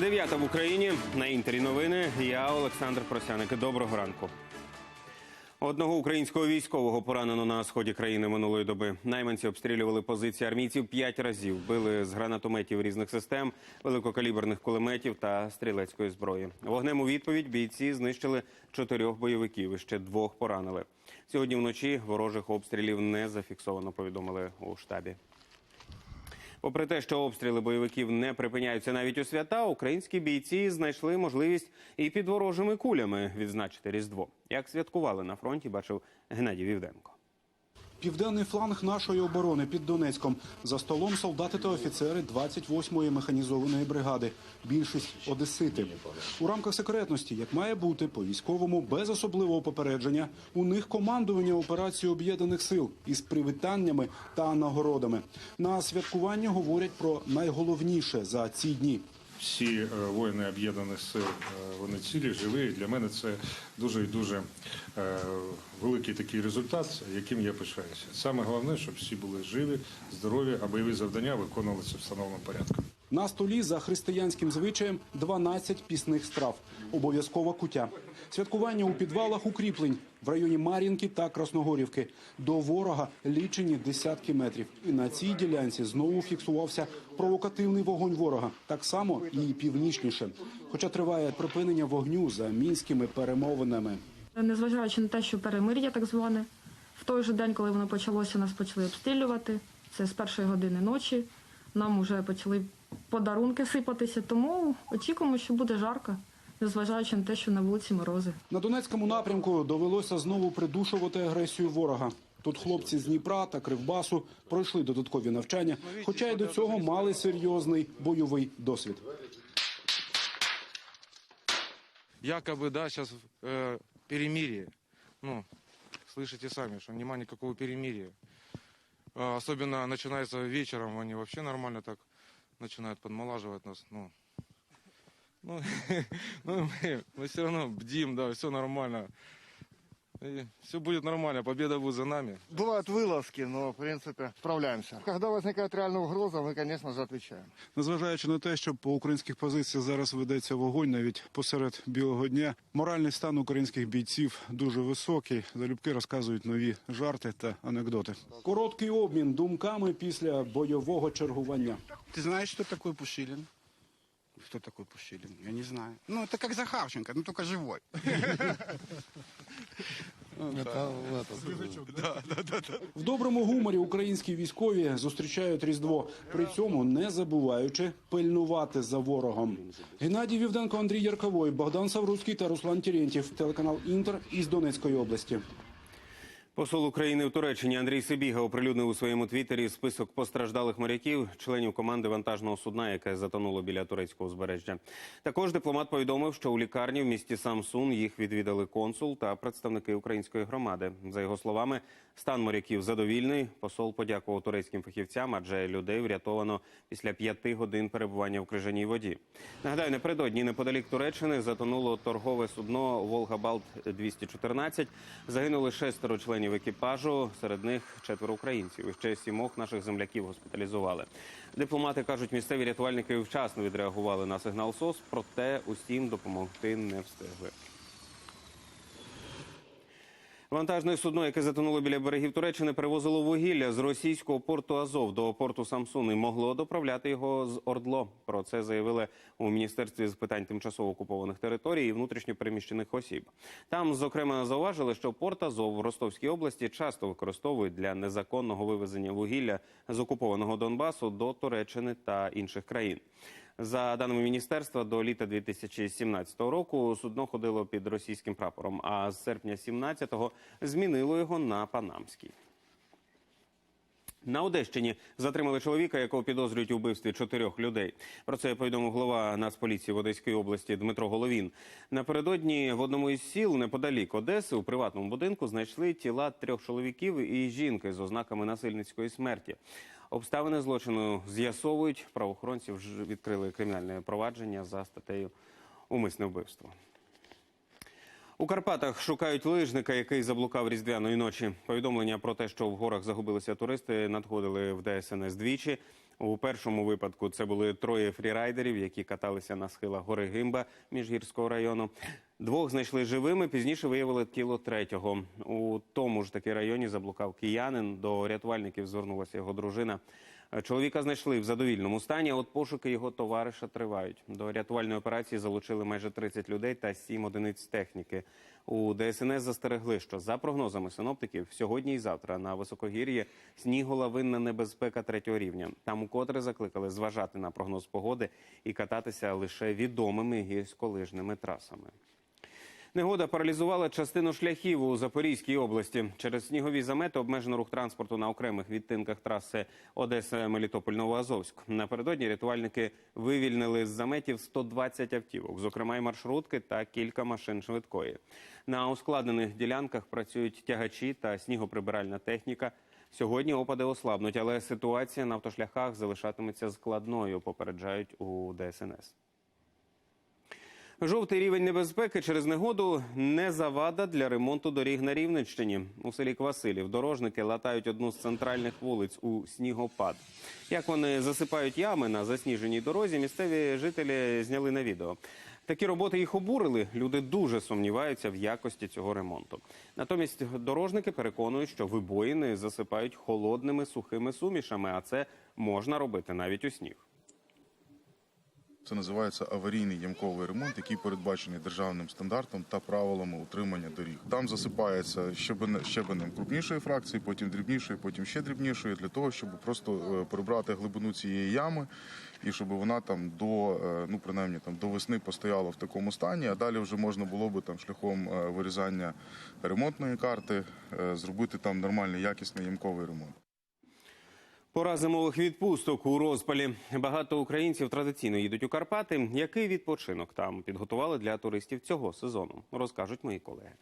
Дев'ята в Україні на інтері новини. Я Олександр Просяник. Доброго ранку. Одного українського військового поранено на сході країни минулої доби. Найманці обстрілювали позиції армійців п'ять разів. Били з гранатометів різних систем, великокаліберних кулеметів та стрілецької зброї. Вогнем у відповідь бійці знищили чотирьох бойовиків і ще двох поранили. Сьогодні вночі ворожих обстрілів не зафіксовано. Повідомили у штабі. Попри те, що обстріли бойовиків не припиняються навіть у свята, українські бійці знайшли можливість і під ворожими кулями відзначити Різдво. Як святкували на фронті, бачив Геннадій Вівденко. Південний фланг нашої оборони під Донецьком. За столом солдати та офіцери 28-ї механізованої бригади. Більшість одесити. У рамках секретності, як має бути, по військовому без особливого попередження. У них командування операції об'єднаних сил із привітаннями та нагородами. На святкуванні говорять про найголовніше за ці дні. Всі е, воїни об'єднаних сил е, вони цілі, живі. Для мене це дуже і дуже е, великий такий результат, яким я пишаюся. Саме головне, щоб всі були живі, здорові, а бойові завдання виконувалися в встановленому порядку. На столі за християнським звичаєм 12 пісних страв. Обов'язкова кутя. Святкування у підвалах укріплень в районі Мар'їнки та Красногорівки. До ворога лічені десятки метрів. І на цій ділянці знову фіксувався провокативний вогонь ворога. Так само і північніше. Хоча триває припинення вогню за мінськими перемовинами. Незважаючи на те, що перемир'я так зване, в той же день, коли воно почалося, нас почали обстрілювати. Це з першої години ночі. Нам вже почали подарунки сипатися, тому очікуємо, що буде жарко, незважаючи на те, що на вулиці морози. На Донецькому напрямку довелося знову придушувати агресію ворога. Тут хлопці з Дніпра та Кривбасу пройшли додаткові навчання, хоча й до цього мали серйозний бойовий досвід. якобы, да, сейчас э, перемирие. Ну, слышите сами, что нема никакого перемирия. А, особенно начинается вечером, они вообще нормально так начинают подмолаживать нас. Ну, ну, ну мы, мы все равно бдим, да, все нормально. все будет нормально, победа будет за нами. Бывают вылазки, но, в принципе, справляемся. Когда возникает реальная угроза, мы, конечно же, отвечаем. Незважаючи на те, що по українських позиціях зараз ведеться вогонь, навіть посеред білого дня, моральний стан українських бійців дуже високий. Залюбки розказують нові жарти та анекдоти. Короткий обмін думками після бойового чергування. Ты знаешь, что такое Пушилин? Кто такой Пушилин? Я не знаю. Ну, это как Захарченко, но только живой. В доброму гуморі українські військові зустрічають Різдво, при цьому не забуваючи пильнувати за ворогом. Геннадій Вівденко, Андрій Ярковой, Богдан Савруцький та Руслан Терентьєв. Телеканал Інтер із Донецької області. Посол України в Туреччині Андрій Сибіга оприлюднив у своєму твіттері список постраждалих моряків, членів команди вантажного судна, яке затонуло біля турецького узбережжя. Також дипломат повідомив, що у лікарні в місті Самсун їх відвідали консул та представники української громади. За його словами, стан моряків задовільний. Посол подякував турецьким фахівцям, адже людей врятовано після п'яти годин перебування в крижаній воді. Нагадаю, напередодні неподалік Туреччини затонуло торгове судно Волга Балт 214 Загинули шестеро членів екіпажу. Серед них четверо українців. Ще сімох наших земляків госпіталізували. Дипломати кажуть, місцеві рятувальники вчасно відреагували на сигнал СОС, проте усім допомогти не встигли. Вантажне судно, яке затонуло біля берегів Туреччини, перевозило вугілля з російського порту Азов до порту Самсун і могло доправляти його з Ордло. Про це заявили у міністерстві з питань тимчасово окупованих територій і внутрішньо переміщених осіб. Там, зокрема, зауважили, що порт Азов в Ростовській області часто використовують для незаконного вивезення вугілля з окупованого Донбасу до Туреччини та інших країн. За даними міністерства, до літа 2017 року судно ходило під російським прапором, а з серпня 17-го змінило його на панамський. На Одещині затримали чоловіка, якого підозрюють у вбивстві чотирьох людей. Про це повідомив голова Нацполіції в Одеській області Дмитро Головін. Напередодні в одному із сіл неподалік Одеси у приватному будинку знайшли тіла трьох чоловіків і жінки з ознаками насильницької смерті. Обставини злочину з'ясовують. Правоохоронці вже відкрили кримінальне провадження за статтею Умисне вбивство. У Карпатах шукають лижника, який заблукав різдвяної ночі. Повідомлення про те, що в горах загубилися туристи, надходили в ДСНС двічі. У першому випадку це були троє фрірайдерів, які каталися на схилах гори Гимба Міжгірського району. Двох знайшли живими. Пізніше виявили тіло третього. У тому ж таки районі заблукав киянин. До рятувальників звернулася його дружина. Чоловіка знайшли в задовільному стані. От пошуки його товариша тривають. До рятувальної операції залучили майже 30 людей та 7 одиниць техніки. У ДСНС застерегли, що за прогнозами синоптиків сьогодні і завтра на високогір'ї сніголовинна небезпека третього рівня. Там укотре закликали зважати на прогноз погоди і кататися лише відомими гірськолижними трасами. Негода паралізувала частину шляхів у Запорізькій області. Через снігові замети обмежено рух транспорту на окремих відтинках траси Одеса Мелітополь Новоазовськ. Напередодні рятувальники вивільнили з заметів 120 автівок, зокрема й маршрутки та кілька машин швидкої. На ускладнених ділянках працюють тягачі та снігоприбиральна техніка. Сьогодні опади ослабнуть, але ситуація на автошляхах залишатиметься складною. Попереджають у ДСНС. Жовтий рівень небезпеки через негоду не завада для ремонту доріг на Рівненщині. У селі Квасилів дорожники латають одну з центральних вулиць у снігопад. Як вони засипають ями на засніженій дорозі, місцеві жителі зняли на відео. Такі роботи їх обурили. Люди дуже сумніваються в якості цього ремонту. Натомість дорожники переконують, що вибоїни засипають холодними сухими сумішами, а це можна робити навіть у сніг. Це називається аварійний ямковий ремонт, який передбачений державним стандартом та правилами утримання доріг. Там засипається щебен- щебенем крупнішої фракції, потім дрібнішої, потім ще дрібнішої, для того, щоб просто е, прибрати глибину цієї ями і щоб вона там до е, ну принаймні там до весни постояла в такому стані. А далі вже можна було би там шляхом е, вирізання ремонтної карти зробити там нормальний якісний ямковий ремонт. Пора зимових відпусток у розпалі. Багато українців традиційно їдуть у Карпати. Який відпочинок там підготували для туристів цього сезону? Розкажуть мої колеги.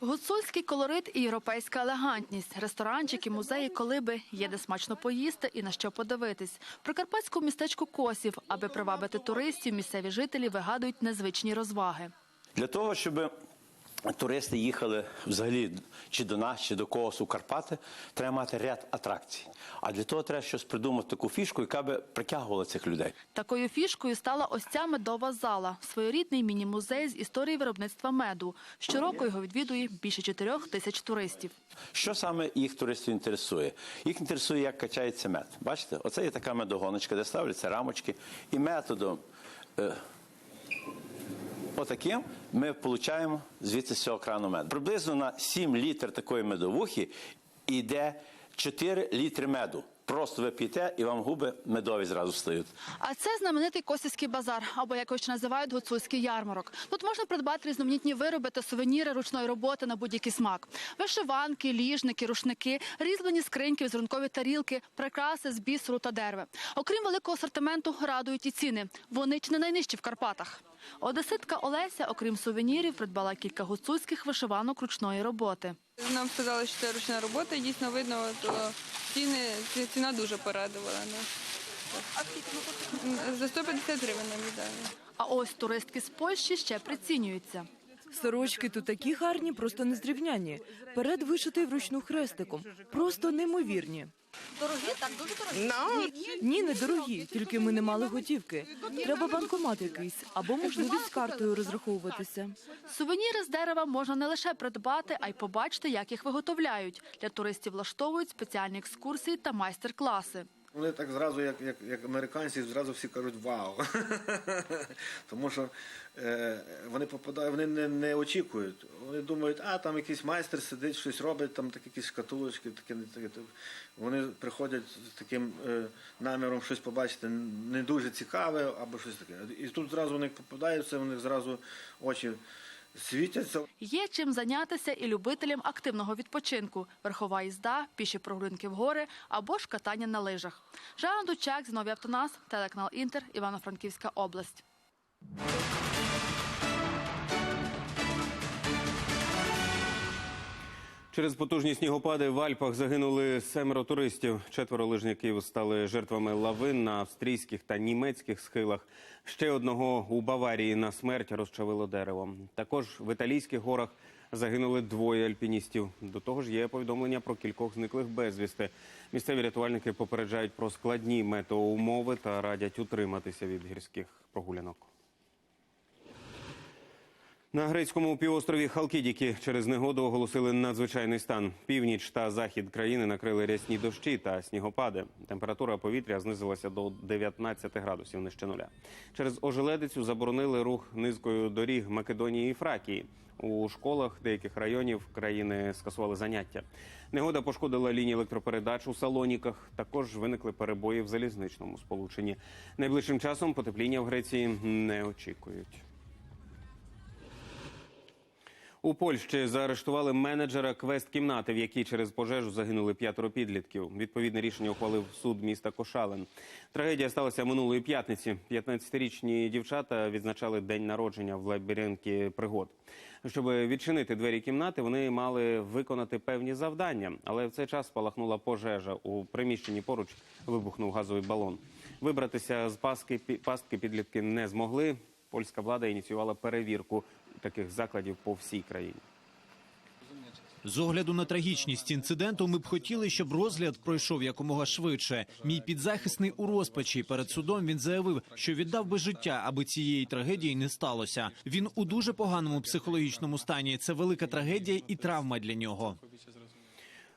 Гуцульський колорит і європейська елегантність, ресторанчики, музеї, колиби є де смачно поїсти і на що подивитись. Прикарпатському містечку Косів, аби привабити туристів, місцеві жителі вигадують незвичні розваги. Для того, щоб туристи їхали взагалі чи до нас, чи до когось у Карпати, треба мати ряд атракцій. А для того треба щось придумати таку фішку, яка би притягувала цих людей. Такою фішкою стала ось ця медова зала, своєрідний міні-музей з історії виробництва меду. Щороку його відвідує більше чотирьох тисяч туристів. Що саме їх туристів інтересує? Їх інтересує, як качається мед. Бачите, оце є така медогоночка, де ставляться рамочки, і методом. Е, Отаким ми отримуємо звідси з цього крану меду. Приблизно на 7 літр такої медовухи йде 4 літри меду. Просто ви п'єте і вам губи медові зразу стають. А це знаменитий Косівський базар, або як його ще називають гуцульський ярмарок. Тут можна придбати різноманітні вироби та сувеніри ручної роботи на будь-який смак: вишиванки, ліжники, рушники, різьблені скриньки, візерункові тарілки, прикраси з бісеру та дереве. Окрім великого асортименту, радують і ціни. Вони чи не найнижчі в Карпатах. Одеситка Олеся, окрім сувенірів, придбала кілька гуцульських вишиванок ручної роботи. Нам сказали, що це ручна робота, і дійсно видно, то ціни, ціна дуже порадувала нас. За 150 гривень нам віддали. А ось туристки з Польщі ще прицінюються. Сорочки тут такі гарні, просто незрівняні. Перед вишитий вручну хрестиком. Просто неймовірні. Дорогі, так дуже дорогі. Ні, не дорогі, тільки ми не мали готівки. Треба банкомат якийсь або можливість з картою розраховуватися. Сувеніри з дерева можна не лише придбати, а й побачити, як їх виготовляють. Для туристів влаштовують спеціальні екскурсії та майстер-класи. Вони так зразу, як, як, як американці, зразу всі кажуть вау. Тому що е, вони попадають, вони не, не очікують. Вони думають, а там якийсь майстер сидить, щось робить, там такі якісь шкатулочки, таке, таке. Вони приходять з таким е, наміром щось побачити не дуже цікаве або щось таке. І тут зразу вони попадаються, у них зразу очі світяться. Є чим зайнятися і любителям активного відпочинку: верхова їзда, піші прогулянки в гори або ж катання на лижах. Жанна Дучак, Зіновій Автонас, телеканал Інтер, Івано-Франківська область. Через потужні снігопади в Альпах загинули семеро туристів. Четверо лижників стали жертвами лавин на австрійських та німецьких схилах. Ще одного у Баварії на смерть розчавило дерево. Також в італійських горах загинули двоє альпіністів. До того ж, є повідомлення про кількох зниклих безвісти. Місцеві рятувальники попереджають про складні метеоумови та радять утриматися від гірських прогулянок. На грецькому півострові Халкідіки через негоду оголосили надзвичайний стан. Північ та захід країни накрили рясні дощі та снігопади. Температура повітря знизилася до 19 градусів нижче нуля. Через ожеледицю заборонили рух низкою доріг Македонії і Фракії. У школах деяких районів країни скасували заняття. Негода пошкодила лінії електропередач у Салоніках. Також виникли перебої в залізничному сполученні. Найближчим часом потепління в Греції не очікують. У Польщі заарештували менеджера квест-кімнати, в якій через пожежу загинули п'ятеро підлітків. Відповідне рішення ухвалив суд міста Кошален. Трагедія сталася минулої п'ятниці. 15-річні дівчата відзначали день народження в лабіринті пригод. Щоб відчинити двері кімнати, вони мали виконати певні завдання, але в цей час спалахнула пожежа. У приміщенні поруч вибухнув газовий балон. Вибратися з пастки, пастки підлітки не змогли. Польська влада ініціювала перевірку таких закладів по всій країні. З огляду на трагічність інциденту, ми б хотіли, щоб розгляд пройшов якомога швидше. Мій підзахисний у розпачі перед судом він заявив, що віддав би життя, аби цієї трагедії не сталося. Він у дуже поганому психологічному стані. Це велика трагедія і травма для нього.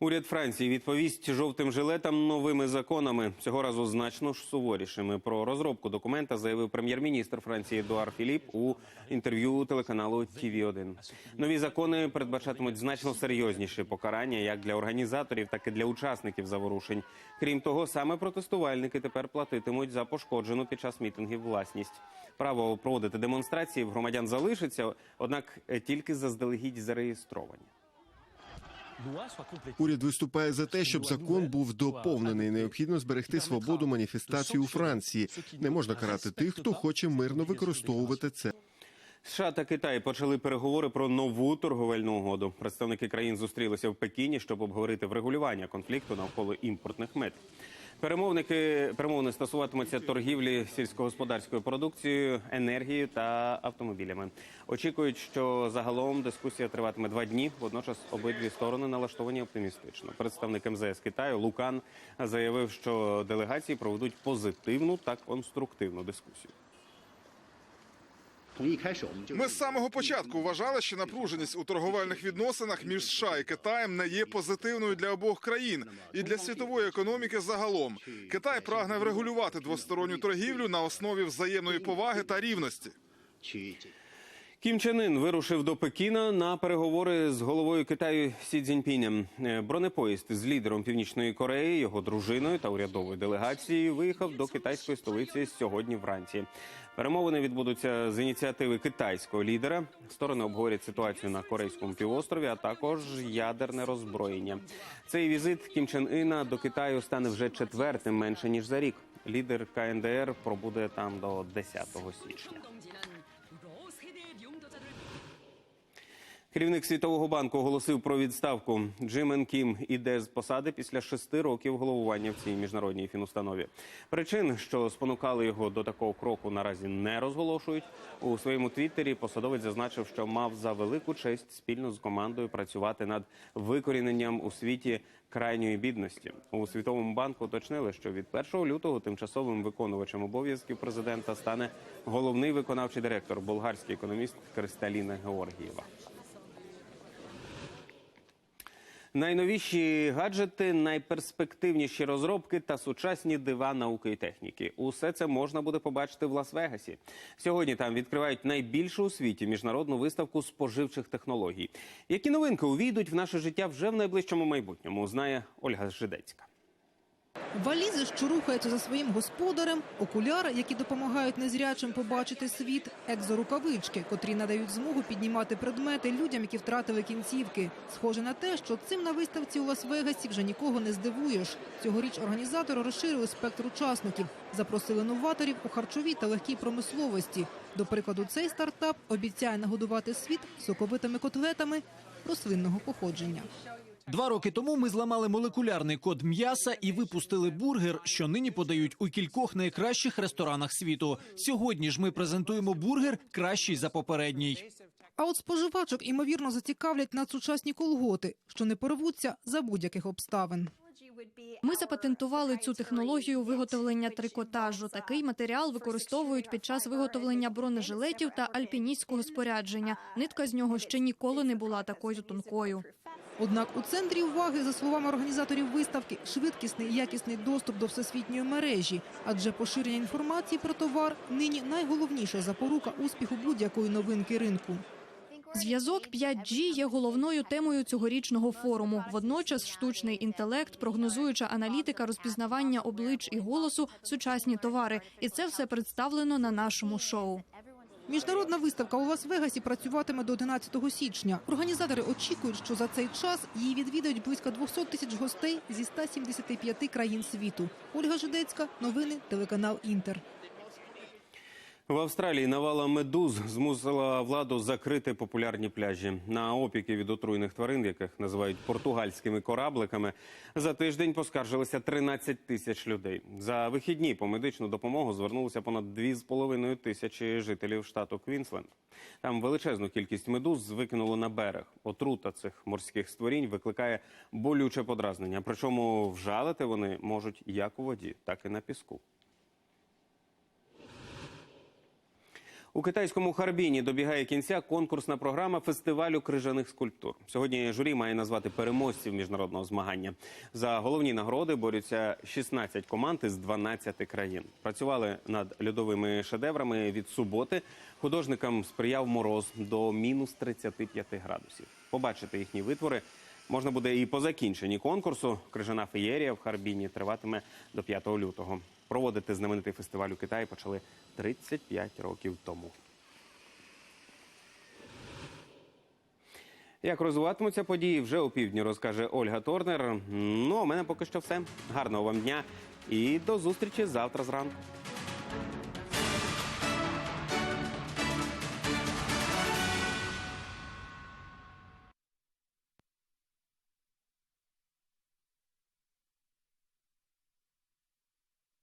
Уряд Франції відповість жовтим жилетам новими законами, цього разу значно ж суворішими. Про розробку документа заявив прем'єр-міністр Франції Едуар Філіп у інтерв'ю телеканалу tv 1 Нові закони передбачатимуть значно серйозніші покарання як для організаторів, так і для учасників заворушень. Крім того, саме протестувальники тепер платитимуть за пошкоджену під час мітингів власність. Право проводити демонстрації в громадян залишиться, однак тільки заздалегідь зареєстровані. Уряд виступає за те, щоб закон був доповнений. Необхідно зберегти свободу маніфестації у Франції. Не можна карати тих, хто хоче мирно використовувати це. США та Китай почали переговори про нову торговельну угоду. Представники країн зустрілися в Пекіні, щоб обговорити врегулювання конфлікту навколо імпортних мит. Перемовники перемовини стосуватимуться торгівлі сільськогосподарською продукцією, енергією та автомобілями. Очікують, що загалом дискусія триватиме два дні. Водночас обидві сторони налаштовані оптимістично. Представник МЗС Китаю Лукан заявив, що делегації проведуть позитивну та конструктивну дискусію. Ми з самого початку вважали, що напруженість у торговельних відносинах між США і Китаєм не є позитивною для обох країн і для світової економіки загалом. Китай прагне врегулювати двосторонню торгівлю на основі взаємної поваги та рівності. Кім Чен Ін вирушив до Пекіна на переговори з головою Китаю Сі Цзіньпінем. Е, Бронепоїзд з лідером Північної Кореї, його дружиною та урядовою делегацією виїхав до китайської столиці сьогодні вранці. Перемовини відбудуться з ініціативи китайського лідера. Сторони обговорять ситуацію на корейському півострові, а також ядерне роззброєння. Цей візит Кім Чен Іна до Китаю стане вже четвертим менше ніж за рік. Лідер КНДР пробуде там до 10 січня. Керівник Світового банку оголосив про відставку. Джимен Кім іде з посади після шести років головування в цій міжнародній фінустанові. Причин, що спонукали його до такого кроку, наразі не розголошують. У своєму твіттері посадовець зазначив, що мав за велику честь спільно з командою працювати над викоріненням у світі крайньої бідності. У світовому банку уточнили, що від 1 лютого тимчасовим виконувачем обов'язків президента стане головний виконавчий директор, болгарський економіст Кристаліна Георгієва. Найновіші гаджети, найперспективніші розробки та сучасні дива науки і техніки. Усе це можна буде побачити в Лас-Вегасі. Сьогодні там відкривають найбільшу у світі міжнародну виставку споживчих технологій. Які новинки увійдуть в наше життя вже в найближчому майбутньому, знає Ольга Жидецька. Валізи, що рухаються за своїм господарем, окуляри, які допомагають незрячим побачити світ, екзорукавички, котрі надають змогу піднімати предмети людям, які втратили кінцівки. Схоже на те, що цим на виставці у Лас-Вегасі вже нікого не здивуєш. Цьогоріч організатори розширили спектр учасників, запросили новаторів у харчовій та легкій промисловості. До прикладу, цей стартап обіцяє нагодувати світ соковитими котлетами рослинного походження. Два роки тому ми зламали молекулярний код м'яса і випустили бургер, що нині подають у кількох найкращих ресторанах світу. Сьогодні ж ми презентуємо бургер кращий за попередній. А от споживачок імовірно зацікавлять надсучасні колготи, що не порвуться за будь-яких обставин. Ми запатентували цю технологію виготовлення трикотажу. Такий матеріал використовують під час виготовлення бронежилетів та альпіністського спорядження. Нитка з нього ще ніколи не була такою тонкою. Однак у центрі уваги, за словами організаторів виставки, швидкісний і якісний доступ до всесвітньої мережі, адже поширення інформації про товар нині найголовніша запорука успіху будь-якої новинки ринку. Зв'язок 5G є головною темою цьогорічного форуму. Водночас штучний інтелект, прогнозуюча аналітика, розпізнавання облич і голосу, сучасні товари. І це все представлено на нашому шоу. Міжнародна виставка у Лас-Вегасі працюватиме до 11 січня. Організатори очікують, що за цей час її відвідають близько 200 тисяч гостей зі 175 країн світу. Ольга Жидецька, новини, телеканал Інтер. В Австралії навала медуз змусила владу закрити популярні пляжі. На опіки від отруйних тварин, яких називають португальськими корабликами, за тиждень поскаржилися 13 тисяч людей. За вихідні по медичну допомогу звернулося понад 2,5 тисячі жителів штату Квінсленд. Там величезну кількість медуз викинуло на берег. Отрута цих морських створінь викликає болюче подразнення. Причому вжалити вони можуть як у воді, так і на піску. У китайському Харбіні добігає кінця конкурсна програма фестивалю крижаних скульптур. Сьогодні журі має назвати переможців міжнародного змагання. За головні нагороди борються 16 команд із 12 країн. Працювали над льодовими шедеврами від суботи. Художникам сприяв мороз до мінус 35 градусів. Побачити їхні витвори можна буде і по закінченні конкурсу. Крижана феєрія в Харбіні триватиме до 5 лютого. Проводити знаменитий фестиваль у Китаї почали 35 років тому. Як розвиватимуться події, вже у півдні розкаже Ольга Торнер. Ну, а у мене поки що все. Гарного вам дня і до зустрічі завтра зранку.